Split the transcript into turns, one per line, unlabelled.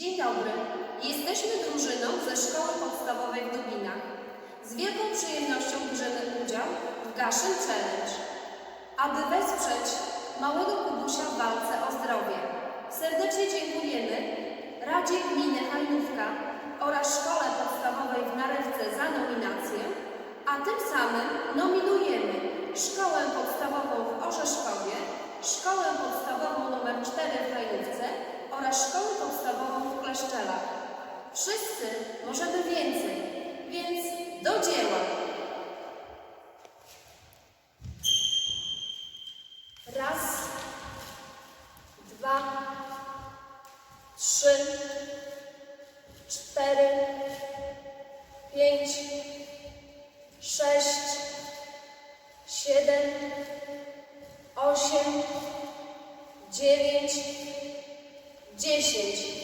Dzień dobry. Jesteśmy drużyną ze Szkoły Podstawowej w Dubinach. Z wielką przyjemnością bierzemy udział w Gaszyn Challenge, aby wesprzeć małego Kubusia w walce o zdrowie. Serdecznie dziękujemy Radzie Gminy Hajnówka oraz Szkole Podstawowej w Narewce za nominację, a tym samym nominujemy Szkołę Podstawową w Orzeszkowie, Szkołę Podstawową nr 4 w Hajnówce oraz Szkołę. Wszyscy możemy więcej, więc do dzieła! Raz, dwa, trzy, cztery, pięć, sześć, siedem, osiem, dziewięć, dziesięć.